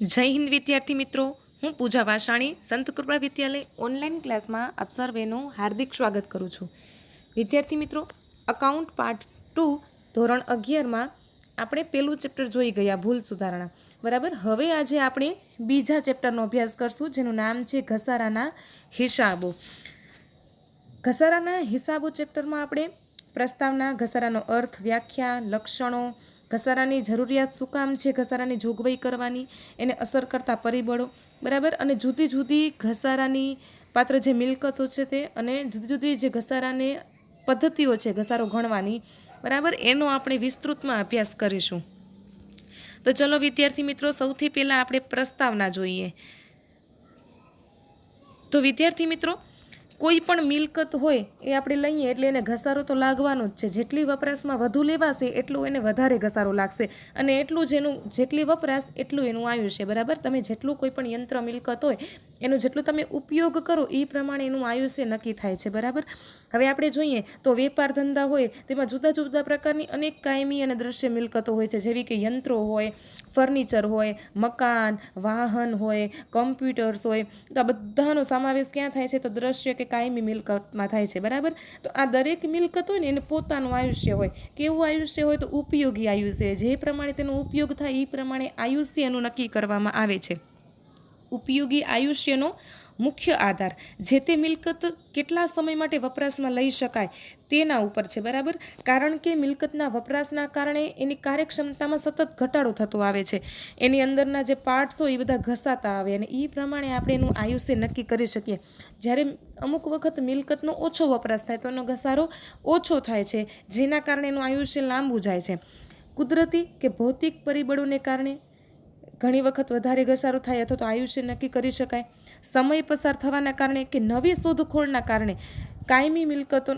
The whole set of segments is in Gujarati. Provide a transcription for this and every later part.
જય હિન્દ, વિદ્યાર્થી મિત્રો. હું પૂજા વાસાણી, સંત કૃપા વિદ્યાલય ઓનલાઈન ક્લાસમાં આપ સર્વેનું હાર્દિક સ્વાગત કરું છું. વિદ્યાર્થી મિત્રો અકાઉન્ટ પાર્ટ ટુ ધોરણ અગિયારમાં આપણે પહેલું ચેપ્ટર જોઈ ગયા, ભૂલ સુધારણા. બરાબર? હવે આજે આપણે બીજા ચેપ્ટરનો અભ્યાસ કરશું, જેનું નામ છે ઘસારાના હિસાબો. ઘસારાના હિસાબો ચેપ્ટરમાં આપણે પ્રસ્તાવના, ઘસારાનો અર્થ, વ્યાખ્યા, લક્ષણો ઘસારાની જરૂરિયાત શું કામ છે? ઘસારાની જોગવાઈ કરવાની, એને અસર કરતા પરિબળો. બરાબર? અને જુદી જુદી ઘસારાની પાત્ર જે મિલકતો છે તે અને જુદી જુદી જે ઘસારાને પદ્ધતિઓ છે, ઘસારો ગણવાની. બરાબર? એનો આપણે વિસ્તૃતમાં અભ્યાસ કરીશું. તો ચલો વિદ્યાર્થી મિત્રો, સૌથી પહેલાં આપણે પ્રસ્તાવના જોઈએ. તો વિદ્યાર્થી મિત્રો કોઈ પણ મિલકત હોય એ આપણે લઈએ એટલે એને ઘસારો તો લાગવાનો જ છે. જેટલી વપરાશમાં વધુ લેવાશે એટલું એને વધારે ઘસારો લાગશે. અને એટલું જ એનું જેટલી વપરાશ એટલું એનું આયુષ્ય બરાબર? તમે જેટલું કોઈ પણ યંત્ર મિલકત હોય એનો જેટલો તમે ઉપયોગ કરો એ પ્રમાણે એનું આયુષ્ય નક્કી થાય છે, બરાબર? હવે આપણે જોઈએ તો વેપાર ધંધા હોય તેમાં જુદા જુદા પ્રકારની અનેક કાયમી અને દ્રશ્ય મિલકતો હોય છે, જેવી કે યંત્રો હોય, ફર્નિચર હોય, મકાન, વાહન હોય, કમ્પ્યુટર્સ હોય. તો આ બધાનો સમાવેશ ક્યાં થાય છે? તો દ્રશ્ય કે કાયમી મિલકતમાં થાય છે, બરાબર? તો આ દરેક મિલકત હોય ને એને પોતાનું આયુષ્ય હોય. કેવું આયુષ્ય હોય? તો ઉપયોગી આયુષ્ય. જે પ્રમાણે તેનો ઉપયોગ થાય એ પ્રમાણે આયુષ્ય એનું નક્કી કરવામાં આવે છે. ઉપયોગી આયુષ્યનો મુખ્ય આધાર. જે તે મિલકત કેટલા સમય માટે વપરાશમાં લઈ શકાય તેના ઉપર છે, બરાબર? કારણ કે મિલકતના વપરાશના કારણે એની કાર્યક્ષમતામાં સતત ઘટાડો થતો આવે છે. એની અંદરના જે પાર્ટ્સ એ બધા ઘસાતા આવે અને એ પ્રમાણે આપણે એનું આયુષ્ય નક્કી કરી શકીએ. જ્યારે અમુક વખત મિલકતનો ઓછો વપરાશ થાય તો એનો ઘસારો ઓછો થાય છે, જેના કારણે એનું આયુષ્ય લાંબુ જાય છે. કુદરતી કે ભૌતિક પરિબળોને કારણે ઘણી વખત વધારે ઘસારો થાય અથવા તો આયુષ્ય નક્કી કરી શકાય. સમય પસાર થવાના કારણે કે નવી શોધખોળના કારણે કાયમી મિલકતો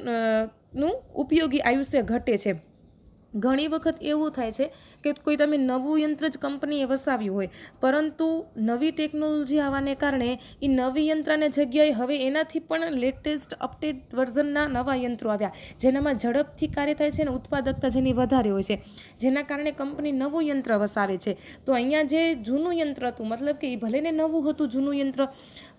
નું ઉપયોગી આયુષ્ય ઘટે છે. ઘણી વખત એવું થાય છે કે કોઈ તમે નવું યંત્ર જ કંપનીએ વસાવ્યું હોય, પરંતુ નવી ટેકનોલોજી આવવાને કારણે એ નવી યંત્રને જગ્યાએ હવે એનાથી પણ લેટેસ્ટ અપડેટ વર્ઝનના નવા યંત્રો આવ્યા, જેનામાં ઝડપથી કાર્ય થાય છે અને ઉત્પાદકતા જેની વધારે હોય છે, જેના કારણે કંપની નવું યંત્ર વસાવે છે. તો અહીંયા જે જૂનું યંત્ર હતું, મતલબ કે એ ભલે ને નવું હતું જૂનું યંત્ર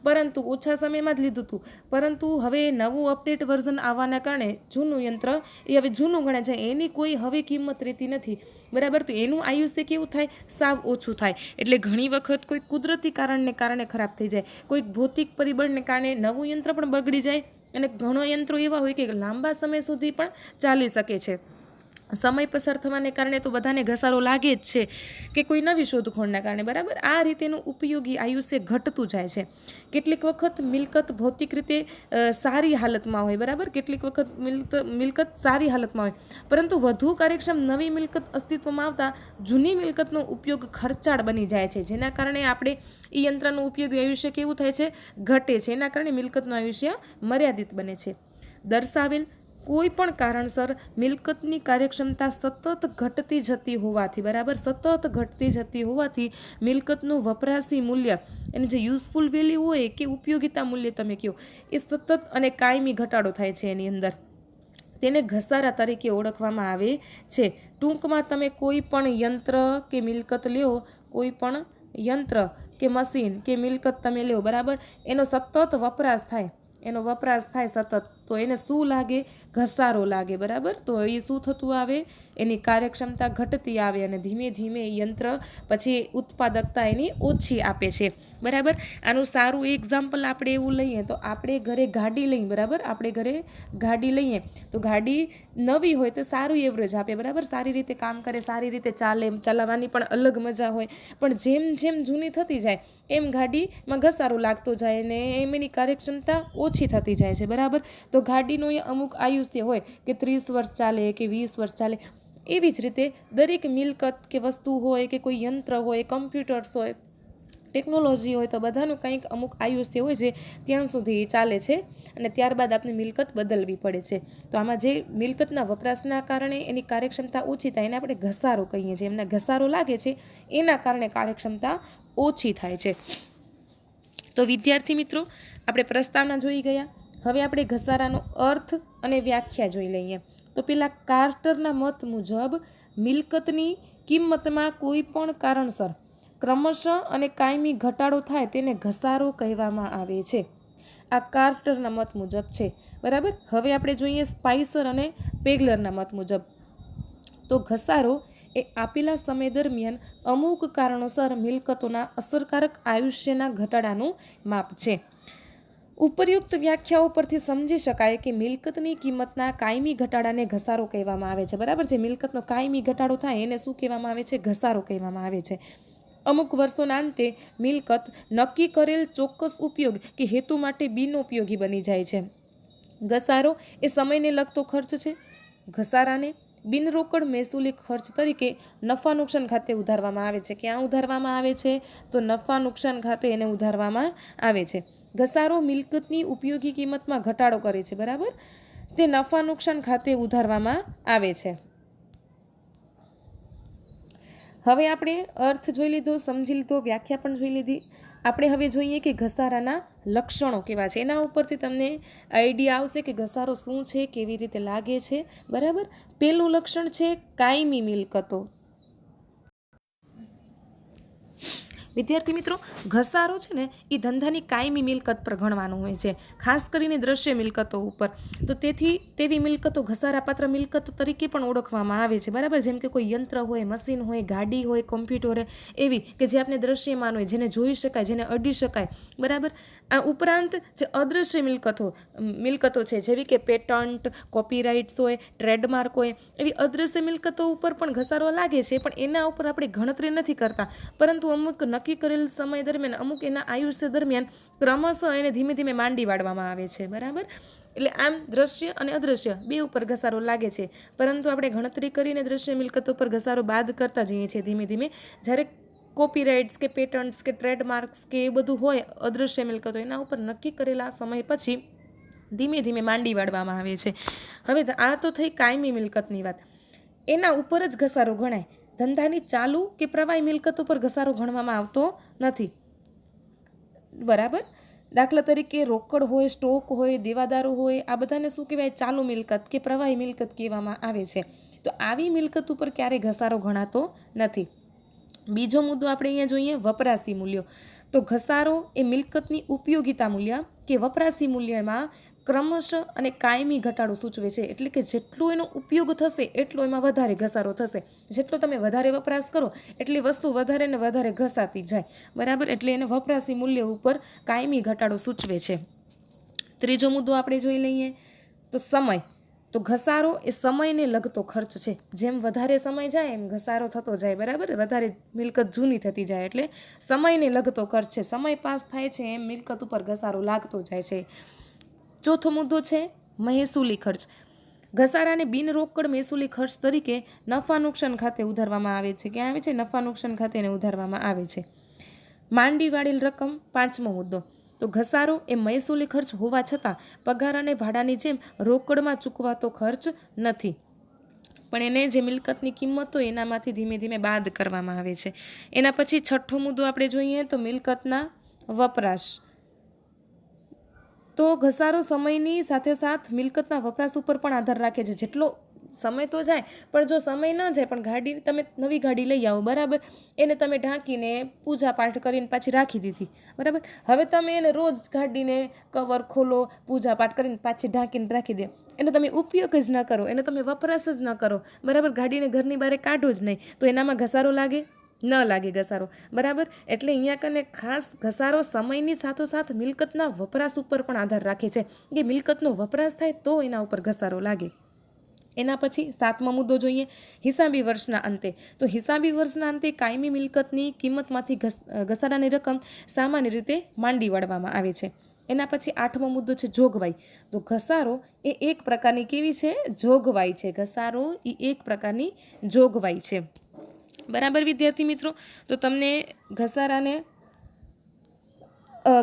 પરંતુ ઓછા સમયમાં જ લીધું હતું. પરંતુ હવે નવું અપડેટ વર્ઝન આવવાના કારણે જૂનું યંત્ર એ હવે જૂનું ગણાય છે. એની કોઈ હવે કિંમત રહેતી નથી. બરાબર? તો એનું આયુષ્ય કેવું થાય? સાવ ઓછું થાય. એટલે ઘણી વખત કોઈ કુદરતી કારણને કારણે ખરાબ થઈ જાય. કોઈક ભૌતિક પરિબળને કારણે નવું યંત્ર પણ બગડી જાય. અને ઘણો યંત્રો એવા હોય કે લાંબા સમય સુધી પણ ચાલી શકે છે. સમય પસાર થવાને કારણે તો બધાને ઘસારો લાગે જ છે કે કોઈ નવી શોધખોળના કારણે, બરાબર? આ રીતેનું ઉપયોગી આયુષ્ય ઘટતું જાય છે. કેટલીક વખત મિલકત ભૌતિક રીતે સારી હાલતમાં હોય, બરાબર? કેટલીક વખત મિલકત મિલકત સારી હાલતમાં હોય. પરંતુ વધુ કાર્યક્ષમ નવી મિલકત અસ્તિત્વમાં આવતા જૂની મિલકતનો ઉપયોગ ખર્ચાળ બની જાય છે. જેના કારણે આપણે એ યંત્રનું ઉપયોગી આયુષ્ય કેવું થાય છે? ઘટે છે. એના કારણે મિલકતનું આયુષ્ય મર્યાદિત બને છે. દર્શાવેલ કોઈ પણ કારણસર મિલકતની કાર્યક્ષમતા સતત ઘટતી જતી હોવાથી, બરાબર? સતત ઘટતી જતી હોવાથી મિલકતનું વપરાશી મૂલ્ય એનું જે યુઝફુલ વેલ્યુ હોય કે ઉપયોગિતા મૂલ્ય તમે કહો, એ સતત અને કાયમી ઘટાડો થાય છે એની અંદર. તેને ઘસારા તરીકે ઓળખવામાં આવે છે. ટૂંકમાં તમે કોઈ પણ યંત્ર કે મિલકત લ્યો, કોઈ પણ યંત્ર કે મશીન કે મિલકત તમે લ્યો, બરાબર? એનો સતત વપરાશ થાય, એનો વપરાશ થાય સતત. તો એને શું લાગે? ઘસારો લાગે, બરાબર? તો એ શું થતું આવે? એની કાર્યક્ષમતા ઘટતી આવે અને ધીમે ધીમે યંત્ર પછી ઉત્પાદકતા એની ઓછી આપે છે. બરાબર? આનું સારું એક્ઝામ્પલ આપણે એવું લઈએ તો આપણે ઘરે ગાડી લઈએ, બરાબર? આપણે ઘરે ગાડી લઈએ તો ગાડી નવી હોય તો સારું એવરેજ આપે, બરાબર? સારી રીતે કામ કરે, સારી રીતે ચાલે ચલાવવાની પણ અલગ મજા હોય. પણ જેમ જેમ જૂની થતી જાય, એમ ગાડીમાં ઘસારો લાગતો જાય ને એમ એની કાર્યક્ષમતા ઓછી થતી જાય છે, બરાબર? તો ગાડીનું એ અમુક આયુષ્ય હોય કે ત્રીસ વર્ષ ચાલે કે વીસ વર્ષ ચાલે, એવી જ રીતે દરેક મિલકત કે વસ્તુ હોય કે કોઈ યંત્ર હોય કમ્પ્યુટર્સ હોય ટેકનોલોજી હોય તો બધાનું કંઈક અમુક આયુષ્ય હોય છે ત્યાં સુધી ચાલે છે અને ત્યારબાદ આપણે મિલકત બદલવી પડે છે. તો આમાં જે મિલકતના વપરાશના કારણે એની કાર્યક્ષમતા ઓછી થાય એને આપણે ઘસારો કહીએ છીએ. એમને ઘસારો લાગે છે, એના કારણે કાર્યક્ષમતા ઓછી થાય છે. તો વિદ્યાર્થી મિત્રો, આપણે પ્રસ્તાવના જોઈ ગયા. હવે આપણે ઘસારાનો અર્થ અને વ્યાખ્યા જોઈ લઈએ. તો પેલા કાર્ટરના મત મુજબ મિલકતની કિંમતમાં કોઈ પણ કારણસર ક્રમશઃ અને કાયમી ઘટાડો થાય તેને ઘસારો કહેવામાં આવે છે. આ કાર્ટરના મત મુજબ છે. બરાબર? હવે આપણે જોઈએ સ્પાઇસર અને પેગલરના મત મુજબ. તો ઘસારો એ આપેલા સમય દરમિયાન અમુક કારણોસર મિલકતોના અસરકારક આયુષ્યના ઘટાડાનું માપ છે. ઉપરયુક્ત વ્યાખ્યાઓ પરથી સમજી શકાય કે મિલકતની કિંમતના કાયમી ઘટાડાને ઘસારો કહેવામાં આવે છે. બરાબર છે? મિલકતનો કાયમી ઘટાડો થાય એને શું કહેવામાં આવે છે? ઘસારો કહેવામાં આવે છે. અમુક વર્ષોના અંતે મિલકત નક્કી કરેલ ચોક્કસ ઉપયોગ કે હેતુ માટે બિનઉપયોગી બની જાય છે. ઘસારો એ સમયને લગતો ખર્ચ છે. ઘસારાને બિનરોકડ મહેસૂલી ખર્ચ તરીકે નફા નુકસાન ખાતે ઉધારવામાં આવે છે. ક્યાં ઉધારવામાં આવે છે? તો નફા નુકસાન ખાતે એને ઉધારવામાં આવે છે. ઘસારો મિલકતની ઉપયોગી કિંમતમાં ઘટાડો કરે છે, બરાબર? તે નફા નુકસાન ખાતે ઉધારવામાં આવે છે. હવે આપણે અર્થ જોઈ લીધો, સમજી લીધો, વ્યાખ્યા પણ જોઈ લીધી. આપણે હવે જોઈએ કે ઘસારાના લક્ષણો કેવા છે. એના ઉપરથી તમને આઈડિયા આવશે કે ઘસારો શું છે, કેવી રીતે લાગે છે, બરાબર? પહેલું લક્ષણ છે કાયમી મિલકતો. વિદ્યાર્થી મિત્રો, ઘસારો છે ને એ ધંધાની કાયમી મિલકત પર ગણવાનું હોય છે. ખાસ કરીને દ્રશ્ય મિલકતો ઉપર. તો તેથી, તેવી મિલકતો, ઘસારાપાત્ર મિલકતો તરીકે પણ ઓળખવામાં આવે છે. બરાબર? જેમ કે કોઈ યંત્ર હોય, મશીન હોય, ગાડી હોય, કોમ્પ્યુટર હોય, એવી કે જે આપણે દ્રશ્યમાન હોય, જેને જોઈ શકાય, જેને અડી શકાય. બરાબર? આ ઉપરાંત જે અદૃશ્ય મિલકતો મિલકતો છે, જેવી કે પેટન્ટ, કોપીરાઇટ્સ હોય, ટ્રેડમાર્ક હોય, એવી અદૃશ્ય મિલકતો ઉપર પણ ઘસારો લાગે છે, પણ એના ઉપર આપણે ગણતરી નથી કરતા. પરંતુ અમુક નક્કી કરેલ સમય દરમિયાન અમુક એના આયુષ્ય દરમિયાન ક્રમશઃ એને ધીમે ધીમે માંડી વાળવામાં આવે છે, બરાબર? એટલે આમ દ્રશ્ય અને અદ્રશ્ય બે ઉપર ઘસારો લાગે છે. પરંતુ આપણે ગણતરી કરીને દ્રશ્ય મિલકતો પર ઘસારો બાદ કરતા જઈએ છીએ ધીમે ધીમે. જ્યારે કોપીરાઇટ્સ કે પેટન્ટ્સ કે ટ્રેડમાર્ક્સ કે એ બધું હોય અદૃશ્ય મિલકતો એના ઉપર નક્કી કરેલા સમય પછી ધીમે ધીમે માંડી વાળવામાં આવે છે. હવે આ તો થઈ કાયમી મિલકતની વાત. એના ઉપર જ ઘસારો ગણાય. ધંધાની ચાલુ કે પ્રવાહી મિલકતો પર ઘસારો ગણવામાં આવતો નથી. બરાબર? દાખલા તરીકે રોકડ હોય, સ્ટોક હોય, દેવાદારો હોય, આ બધાને શું કહેવાય? ચાલુ મિલકત કે પ્રવાહી મિલકત કહેવામાં આવે છે. તો આવી મિલકત ઉપર ક્યારેય ઘસારો ગણાતો નથી. બીજો મુદ્દો આપણે અહીંયા જોઈએ, વપરાશી મૂલ્યો. તો ઘસારો એ મિલકતની ઉપયોગિતા મૂલ્ય કે વપરાશી મૂલ્યમાં ક્રમશઃ અને કાયમી ઘટાડો સૂચવે છે. એટલે કે જેટલો એનો ઉપયોગ થશે, એટલો એમાં વધારે ઘસારો થશે. જેટલો તમે વધારે વપરાશ કરો, એટલી વસ્તુ વધારે ને વધારે ઘસાતી જાય. બરાબર? એટલે એને વપરાશી મૂલ્ય ઉપર કાયમી ઘટાડો સૂચવે છે. ત્રીજો મુદ્દો આપણે જોઈ લઈએ તો સમય. તો ઘસારો એ સમયને લગતો ખર્ચ છે. જેમ વધારે સમય જાય, એમ ઘસારો થતો જાય. બરાબર? વધારે મિલકત જૂની થતી જાય. એટલે સમયને લગતો ખર્ચ છે. સમય પાસ થાય છે, એમ મિલકત ઉપર ઘસારો લાગતો જાય છે. ચોથો મુદ્દો છે મહેસૂલી ખર્ચ. ઘસારાને બિનરોકડ મહેસૂલી ખર્ચ તરીકે નફા નુકસાન ખાતે ઉધારવામાં આવે છે. ક્યાં આવે છે? નફા નુકસાન ખાતે એને ઉધારવામાં આવે છે. માંડી વાળેલ રકમ પાંચમો મુદ્દો. તો ઘસારો એ મહેસૂલી ખર્ચ હોવા છતાં પગાર અને ભાડાની જેમ રોકડમાં ચૂકવાતો ખર્ચ નથી. પણ એને જે મિલકતની કિંમત હોય એનામાંથી ધીમે ધીમે બાદ કરવામાં આવે છે. એના પછી છઠ્ઠો મુદ્દો આપણે જોઈએ તો મિલકતના વપરાશ. તો ઘસારો સમયની સાથે સાથ મિલકતના વપરાશ ઉપર પણ આધાર રાખે છે. જેટલો સમય તો જાય, પણ જો સમય ન જાય, પણ ગાડી તમે નવી ગાડી લઈ આવો, બરાબર? એને તમે ઢાંકીને પૂજા પાઠ કરીને પાછી રાખી દીધી, બરાબર? હવે તમે એને રોજ ગાડીને કવર ખોલો, પૂજા પાઠ કરીને પાછી ઢાંકીને રાખી દે. એનો તમે ઉપયોગ જ ન કરો, એનો તમે વપરાશ જ ન કરો, બરાબર? ગાડીને ઘરની બહાર કાઢો જ નહીં, તો એનામાં ઘસારો લાગે? ન લાગે ઘસારો. બરાબર? એટલે અહીંયા કને ખાસ ઘસારો સમયની સાથોસાથ મિલકતના વપરાશ ઉપર પણ આધાર રાખે છે. કે મિલકતનો વપરાશ થાય તો એના ઉપર ઘસારો લાગે. એના પછી સાતમો મુદ્દો જોઈએ, હિસાબી વર્ષના અંતે. તો હિસાબી વર્ષના અંતે કાયમી મિલકતની કિંમતમાંથી ઘસારાની રકમ સામાન્ય રીતે માંડી વાળવામાં આવે છે. એના પછી આઠમો મુદ્દો છે જોગવાઈ. તો ઘસારો એ એક પ્રકારની કેવી છે? જોગવાઈ છે. ઘસારો એ એક પ્રકારની જોગવાઈ છે. બરાબર વિદ્યાર્થી મિત્રો? તો તમને ઘસારાને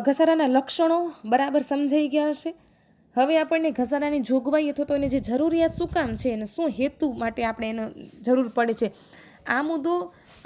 ઘસારાના લક્ષણો બરાબર સમજાઈ ગયા હશે. હવે આપણને ઘસારાની જોગવાઈ અથવા તો એને જે જરૂરિયાત શું કામ છે અને શું હેતુ માટે આપણે એનો જરૂર પડે છે. આ મુદ્દો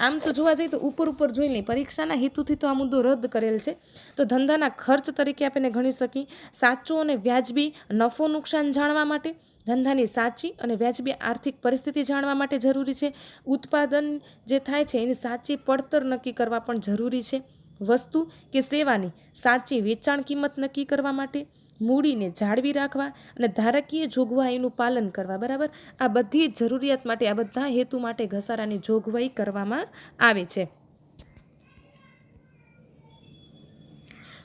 આમ તો જોવા જઈએ તો ઉપર ઉપર જોઈ લઈએ. પરીક્ષાના હેતુથી તો આ મુદ્દો રદ કરેલ છે. તો ધંધાના ખર્ચ તરીકે આપણે ગણી શકીએ. સાચો અને વ્યાજબી નફો નુકસાન જાણવા માટે ધંધાની સાચી અને વ્યાજબી આર્થિક પરિસ્થિતિ જાણવા માટે જરૂરી છે. ઉત્પાદન જે થાય છે એની સાચી પડતર નક્કી કરવા પણ જરૂરી છે. વસ્તુ કે સેવાની સાચી વેચાણ કિંમત નક્કી કરવા માટે, મૂડીને જાળવી રાખવા અને ધારકીય જોગવાઈનું પાલન કરવા, બરાબર? આ બધી જરૂરિયાત માટે, આ બધા હેતુ માટે ઘસારાની જોગવાઈ કરવામાં આવે છે.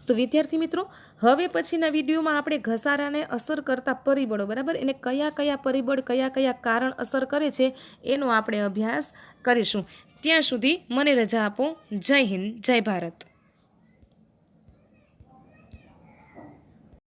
તો વિદ્યાર્થી મિત્રો, હવે પછીના વિડીયોમાં આપણે ઘસારાને અસર કરતા પરિબળો, બરાબર? એને કયા કયા પરિબળ, કયા કયા કારણ અસર કરે છે, એનો આપણે અભ્યાસ કરીશું. ત્યાં સુધી મને રજા આપો. જય હિન્દ, જય ભારત.